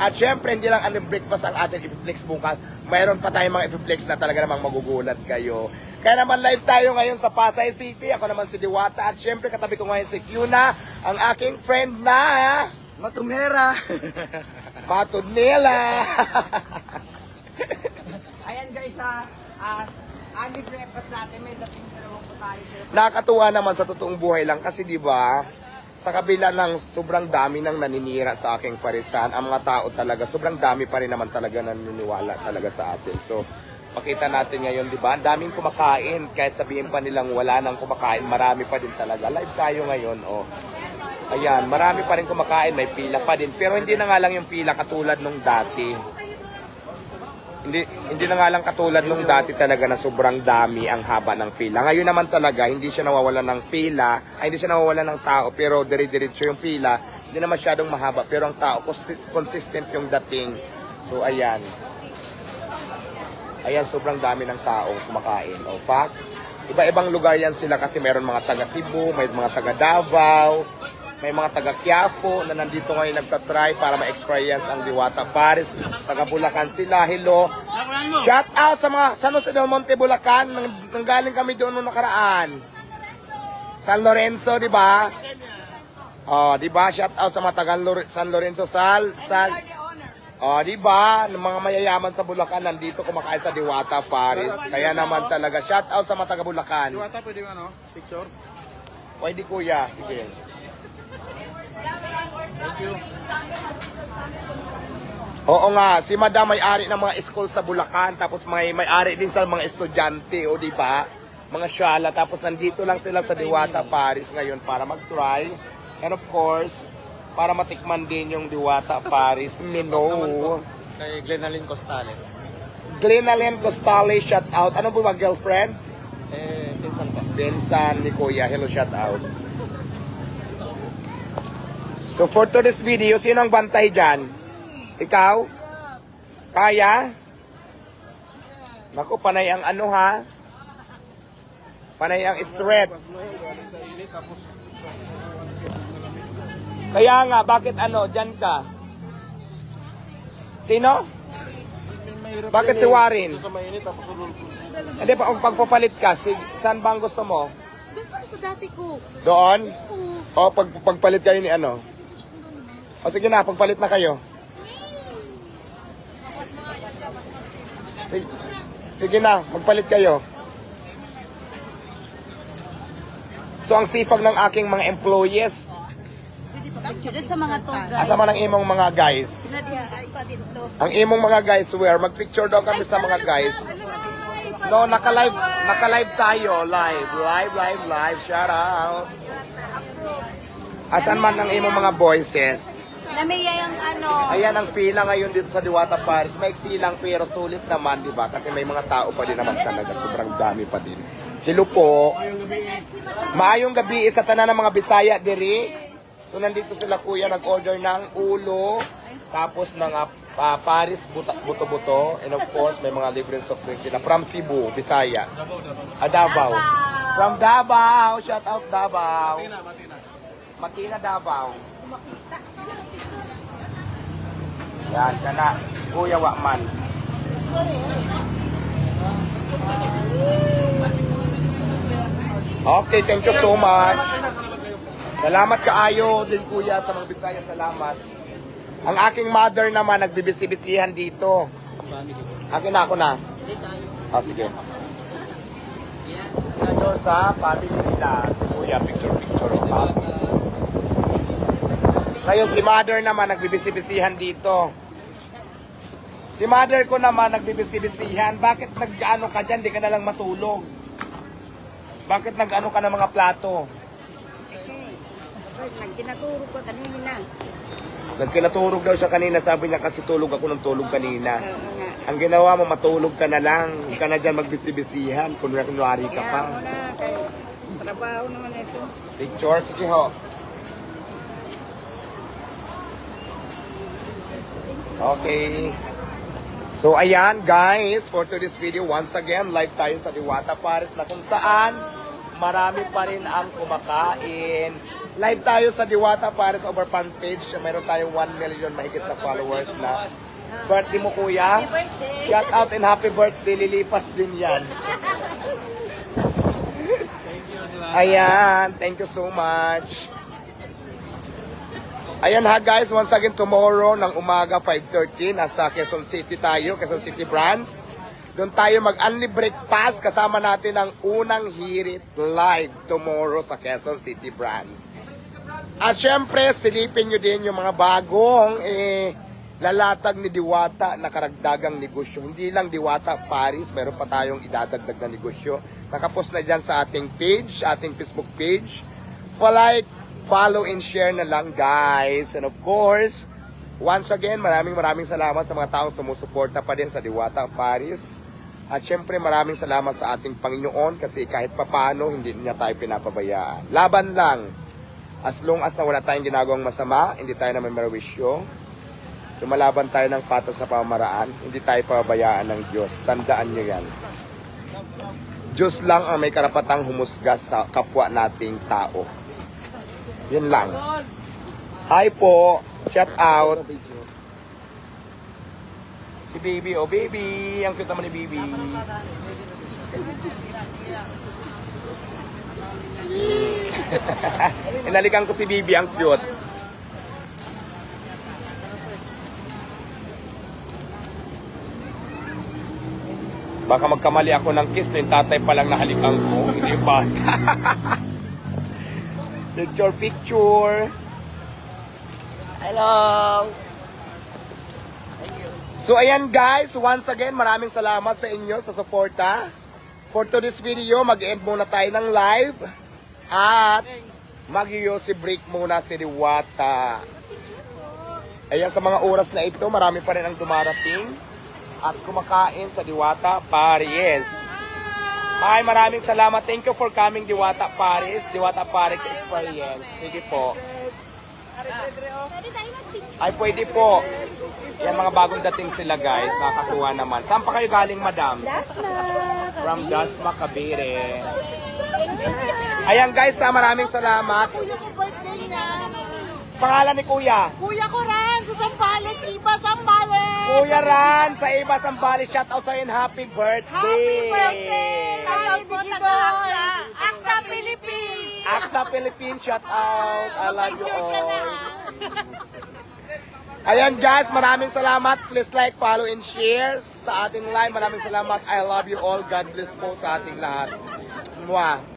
At syempre, hindi lang ano breakfast ang ating i-flex bukas. Mayroon pa tayong mga i-flex na talaga namang magugulat kayo. Kaya naman live tayo ngayon sa Pasay City. Ako naman si Diwata. At syempre, katabi ko ngayon si Kyuna, ang aking friend na Matumera. Matod nila. Ayan guys, ah, ah, ani breakfast natin, may dating dalawang po tayo. Nakakatuwa naman sa totoong buhay lang kasi di ba sa kabila ng sobrang dami ng naninira sa aking parisan, ang mga tao talaga, sobrang dami pa rin naman talaga naniniwala talaga sa atin. So, pakita natin ngayon, di ba? Ang daming kumakain. Kahit sabihin pa nilang wala nang kumakain, marami pa din talaga. Live tayo ngayon, oh. Ayan, marami pa rin kumakain, may pila pa din. Pero hindi na nga lang yung pila katulad nung dati. Hindi, hindi na nga lang katulad nung dati talaga na sobrang dami ang haba ng pila. Ngayon naman talaga, hindi siya nawawalan ng pila, ay hindi siya nawawalan ng tao, pero dire-diretso yung pila, hindi na masyadong mahaba, pero ang tao, consi- consistent yung dating. So, ayan. Ayan, sobrang dami ng taong kumakain. O, pak. Iba-ibang lugar yan sila kasi meron mga taga Cebu, may mga taga Davao, may mga taga Quiapo na nandito ngayon nagtatry para ma-experience ang Diwata Paris. Taga Bulacan sila. Hello. Shout out sa mga San Jose del Monte, Bulacan. Nang, nanggaling kami doon noong nakaraan. San Lorenzo, di ba? Oh, di ba? Shout out sa mga taga San Lorenzo Sal, Sal. Oh, di ba? Ng mga mayayaman sa Bulacan nandito kumakain sa Diwata Paris. Kaya naman talaga shout out sa mga taga Bulacan. Diwata, pwede mo ano? Picture? Pwede kuya, sige. Oo nga, si Madam may-ari ng mga school sa Bulacan, tapos may may-ari din sa mga estudyante, o di ba? Mga syala, tapos nandito lang sila sa Diwata Paris ngayon para mag-try. And of course, para matikman din yung Diwata Paris menu. Kay Glenalyn Costales. Glenalen Costales, shout out. Ano po ba, girlfriend? Eh, pinsan ko. Bensan ni Kuya. Hello, shout out. So for today's video, sino ang bantay dyan? Ikaw? Kaya? Naku, panay ang ano ha? Panay ang straight. Kaya nga, bakit ano, dyan ka? Sino? Bakit si Warren? Hindi, pa, pagpapalit ka, si, saan ba ang gusto mo? Doon para sa dati ko. Doon? Oo. O, pag, pagpalit kayo ni ano? O, sige na, pagpalit na kayo. Sige, sige na, magpalit kayo. So, ang sipag ng aking mga employees, Picture sa mga toga. asama ng imong mga guys. Ang imong mga guys, where? Magpicture daw kami sa mga guys. No, naka-live, naka-live tayo. Live, live, live, live. Shout out. Asan man ang imong mga voices? Namiya yung ano. Ayan ang pila ngayon dito sa Diwata Paris. Maiksi lang pero sulit naman, di ba? Kasi may mga tao pa din naman talaga. Sobrang dami pa din. Hello po. Maayong gabi sa tanan ng mga Bisaya diri. So nandito sila kuya nag-order ng ulo, tapos ng ah, Paris buto-buto, and of course may mga libre soft drinks sila from Cebu, Bisaya. Ah, Davao. From Davao, shout out Davao. Makina Davao. Yan, kana. Kuya Wakman. Okay, thank you so much. Salamat kaayo din kuya sa mga Bisaya. Salamat. Ang aking mother naman nagbibisi-bisihan dito. Akin na ako na. Ah, sige. Picture sa family nila. Si kuya, picture, picture. Okay. Ngayon si mother naman nagbibisi-bisihan dito. Si mother ko naman nagbibisi-bisihan. Bakit nag-ano ka dyan? Di ka na lang matulog. Bakit nag-ano ka ng mga plato? Nagkinaturo ko kanina. Nagkinaturog daw siya kanina. Sabi niya kasi tulog ako ng tulog kanina. Ang ginawa mo, matulog ka na lang. Huwag ka na dyan magbisi-bisihan. Kung kunwari ka Kaya pa. mo na. Kaya trabaho naman ito. Picture, sige ho. Okay. So ayan guys, for today's video, once again, live tayo sa Diwata Paris na kung saan marami pa rin ang kumakain. Live tayo sa Diwata Paris over fan page. Meron tayong 1 million mahigit na followers na. Birthday mo kuya. Shout out and happy birthday. Lilipas din yan. Ayan, thank you so much. Ayan ha guys, once again tomorrow ng umaga 5.30, nasa Quezon City tayo, Quezon City Branch. Doon tayo mag-only breakfast kasama natin ang unang hirit live tomorrow sa Quezon City Branch. At syempre, silipin nyo din yung mga bagong eh, lalatag ni Diwata na karagdagang negosyo. Hindi lang Diwata Paris, meron pa tayong idadagdag na negosyo. Nakapos na dyan sa ating page, ating Facebook page. Like, follow and share na lang guys. And of course, once again, maraming maraming salamat sa mga taong sumusuporta pa din sa Diwata Paris. At syempre maraming salamat sa ating Panginoon kasi kahit papano hindi niya tayo pinapabayaan. Laban lang. As long as na wala tayong ginagawang masama, hindi tayo naman merwisyo. Lumalaban tayo ng patas sa pamamaraan, hindi tayo pabayaan ng Diyos. Tandaan nyo yan. Diyos lang ang may karapatang humusga sa kapwa nating tao. Yun lang. Hi po. Shout out. Si Baby. Oh, Baby. Ang cute naman ni Baby. Inalikan ko si Baby. Ang cute. Baka magkamali ako ng kiss na yung tatay pa lang nahalikan ko. Hindi yung bata. picture, picture. Hello! So ayan guys, once again, maraming salamat sa inyo sa suporta. For today's video, mag-end muna tayo ng live. At mag si break muna si Diwata. Ayan, sa mga oras na ito, marami pa rin ang dumarating. At kumakain sa Diwata Paris. Ay, maraming salamat. Thank you for coming Diwata Paris. Diwata Paris Experience. Sige po. Ay, pwede po. Yan mga bagong dating sila guys. Nakakatuwa naman. Saan pa kayo galing, madam? From Dasma, Cavite. Ayan guys, ha, maraming salamat. Kuya ko birthday niya. Pangalan ni Kuya. Kuya ko rin sa Sambales, Iba Sambales. Kuya Ran, sa iba Sambales, shout out sa and happy birthday. Happy birthday! Po taga Aksa. Aksa, Philippines. Aksa Philippines, shout out. I love you all. Ayan guys, maraming salamat. Please like, follow, and share sa ating live. Maraming salamat. I love you all. God bless po sa ating lahat. Mwah.